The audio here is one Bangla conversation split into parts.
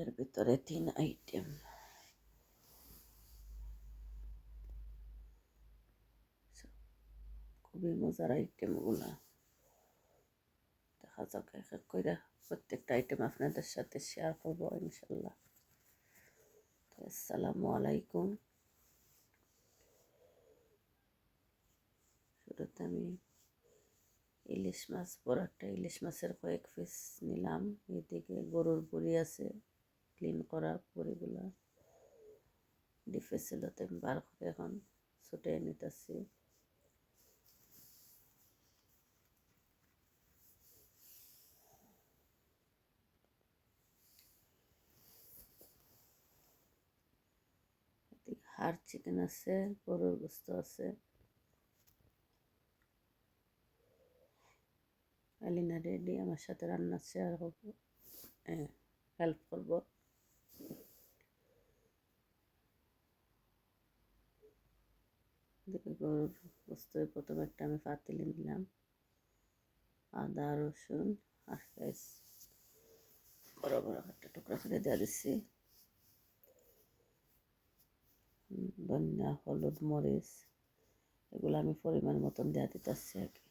এর ভিতরে তিন আইটেম খুবই মজার আইটেমগুলা দেখা যাক, এক এক করে প্রত্যেকটা আইটেম আপনাদের সাথে শেয়ার করব, ইনশাল্লাহ। আসসালামু আলাইকুম। শুরুতে আমি ইলিশ মাছ, বড় একটা ইলিশ মাছের কয়েক পিস নিলাম। এদিকে গরুর বুড়ি আছে। ক্লিন করা বুড়িগুলা ডিফে ছিল বার করে এখন ছুটে নিতেছি। হাড় চিকেন আছে, গরুর গোস্ত আছে। আলিনা রেডি, আমার সাথে রান্না শেয়ার করব হেল্প করব। গরুর গোস্ত প্রথমে একটা আমি পাতিলে নিলাম। আদা, রসুন, আর পেঁয়াজ। বড় বড় একটা টুকরা করে দিয়ে দিচ্ছি। ধনিয়া, হলুদ, মরিচ, এগুলো আমি পরিমাণ মতন দেওয়া দিতেছি কি।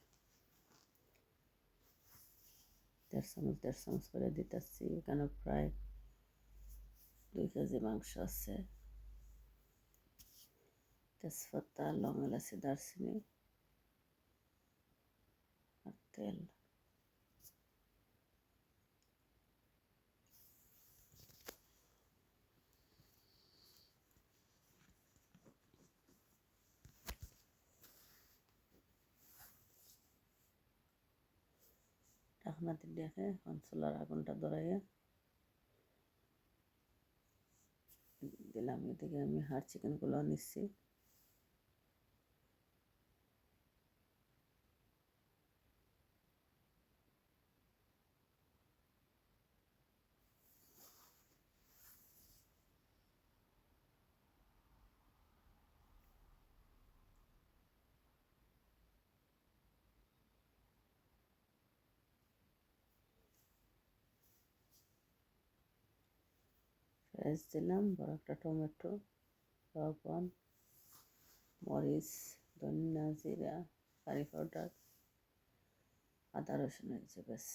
দেড় চামচ দেড় চামচ করে দিতেছি। এখানে প্রায় দুই কেজি মাংস আছে। তেজপাতা লং এলাচি, দারচিনি আর তেল। ঢাকনাতে দেখে এখন চুলার আগুনটা ধরাইয়া দিলাম। এদিকে আমি হাড় চিকেনগুলো নিচ্ছি। পেঁয়াজ দিলাম বড় টমেটো লবণ মরিচ ধনিয়া জিরা কারি পাউডার আদা রসুন হয়েছে ব্যাস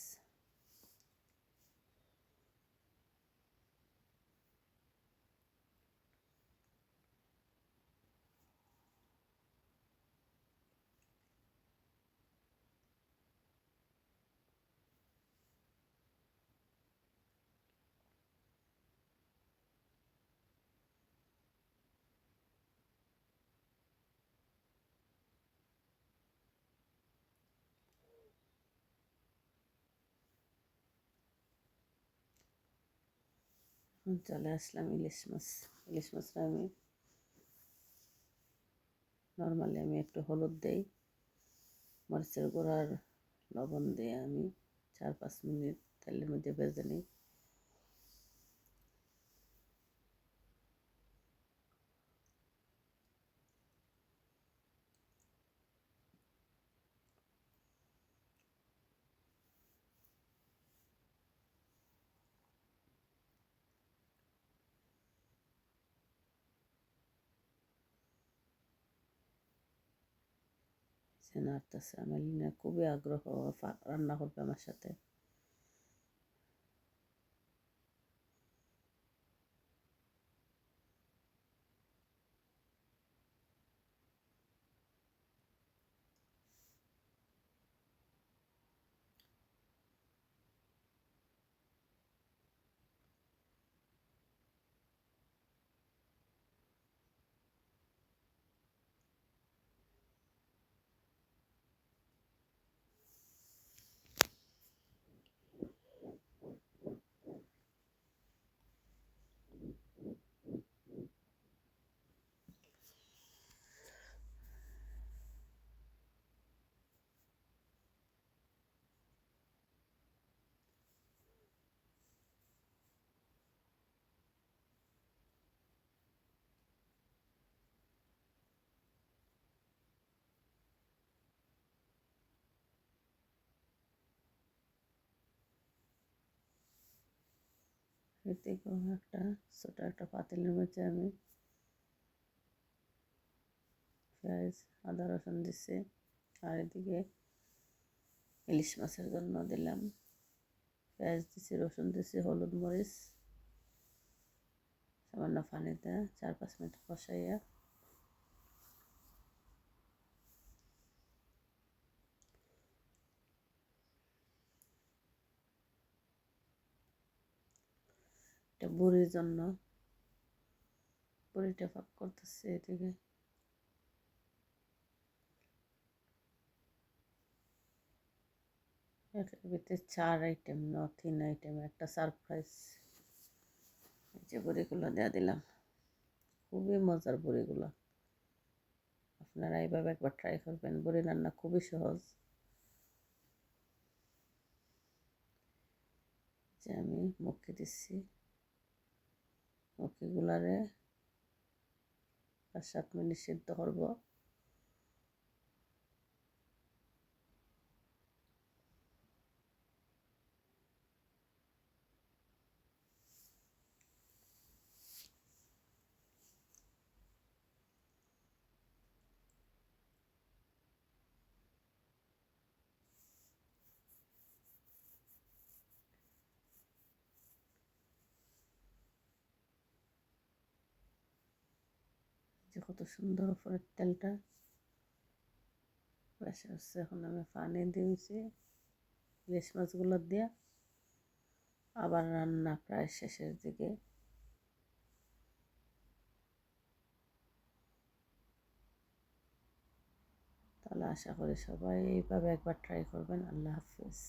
চলে আসলাম ইলিশ মাছ ইলিশ মাছটা আমি নর্মালি আমি একটু হলুদ দেই। মরিচের গুঁড়ার লবণ দিয়ে আমি। চার পাঁচ মিনিট তেলের মধ্যে ভেজে নিই। নাড়তেছে আমার খুবই আগ্রহ রান্না করবে আমার সাথে। এদিকেও একটা ছোট একটা পাতিলের মধ্যে আমি। পেঁয়াজ, আদা, রসুন দিছি। আর এদিকে ইলিশ মাছের জন্য দিলাম। পেঁয়াজ দিছি, রসুন দিছি, হলুদ মরিচ, সামান্য পানিতে চার পাঁচ মিনিট কষাইয়া এটা বুড়ির জন্য বুড়িটা পাক করতেছে এদিকে। ভিতরে চার আইটেম ন তিন আইটেম একটা সারপ্রাইজ যে বড়িগুলো দেওয়া দিলাম। খুবই মজার বড়িগুলো। আপনারা এইভাবে একবার ট্রাই করবেন। বড়ি রান্না খুবই সহজ। যে আমি মুখে দিচ্ছি। মুখিগুলারে সাত মিনিট সিদ্ধ করব। যে কত সুন্দর উপরের তেলটা বসে হচ্ছে এখন আমি পানি দিয়েছি ইলিশ মাছগুলো দিয়ে আবার রান্না প্রায় শেষের দিকে তাহলে আশা করি সবাই এইভাবে একবার ট্রাই করবেন আল্লাহ হাফিজ